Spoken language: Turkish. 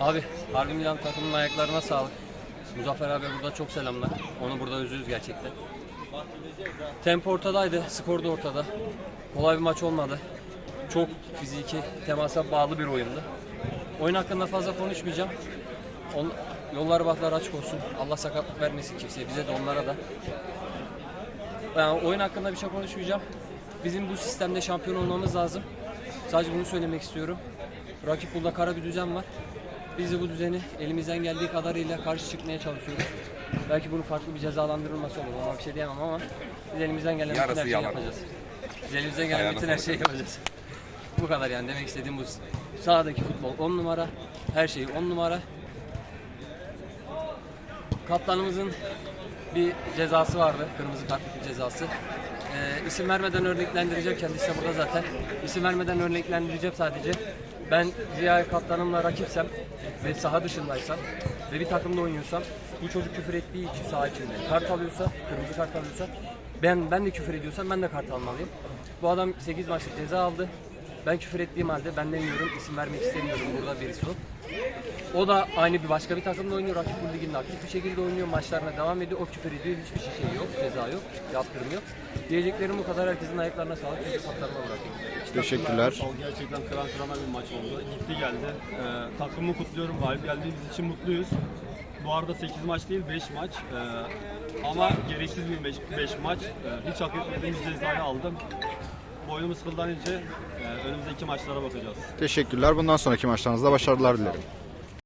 Abi Harbi Milan takımının ayaklarına sağlık. Muzaffer abi burada çok selamlar. Onu burada özlüyoruz gerçekten. Tempo ortadaydı, skor da ortada. Kolay bir maç olmadı. Çok fiziki, temasa bağlı bir oyundu. Oyun hakkında fazla konuşmayacağım. On, yollar baklar açık olsun. Allah sakatlık vermesin kimseye, bize de onlara da. Yani oyun hakkında bir şey konuşmayacağım. Bizim bu sistemde şampiyon olmamız lazım. Sadece bunu söylemek istiyorum. Rakip burada kara bir düzen var. Biz de bu düzeni elimizden geldiği kadarıyla karşı çıkmaya çalışıyoruz. Belki bunun farklı bir cezalandırılması olur. Ona bir şey diyemem ama biz elimizden gelen bütün Yarısı her şeyi yalan. yapacağız. Biz elimizden gelen Ayağına bütün her sağlık. şeyi yapacağız. Bu kadar yani demek istediğim bu. Sahadaki futbol 10 numara. Her şey 10 numara. Kaptanımızın bir cezası vardı. Kırmızı kartlık bir cezası. Ee, isim vermeden örneklendireceğim. Kendisi de burada zaten. İsim vermeden örneklendireceğim sadece. Ben Ziya kaptanımla rakipsem ve saha dışındaysam ve bir takımda oynuyorsam bu çocuk küfür ettiği için saha içinde kart alıyorsa, kırmızı kart alıyorsa ben ben de küfür ediyorsam ben de kart almalıyım. Bu adam 8 maçlık ceza aldı. Ben küfür ettiğim halde ben demiyorum, isim vermek istemiyorum burada birisi o. O da aynı bir başka bir takımda oynuyor. Rakip bu liginde aktif bir şekilde oynuyor. Maçlarına devam ediyor. O küfür ediyor. Hiçbir şey yok. Ceza yok. Yaptırım yok. Diyeceklerim bu kadar. Herkesin ayaklarına sağlık. Sözü kaptanıma bırakıyorum. Teşekkürler. Gerçekten kıran kırana bir maç oldu. Gitti geldi. Ee, takımı kutluyorum. Galip geldiğimiz için mutluyuz. Bu arada 8 maç değil 5 maç. Ee, ama gereksiz bir 5 maç. Ee, hiç hak etmediğim bir cezayı aldım. Boynumuz kıldan ince. Ee, önümüzdeki maçlara bakacağız. Teşekkürler. Bundan sonraki maçlarınızda başarılar dilerim.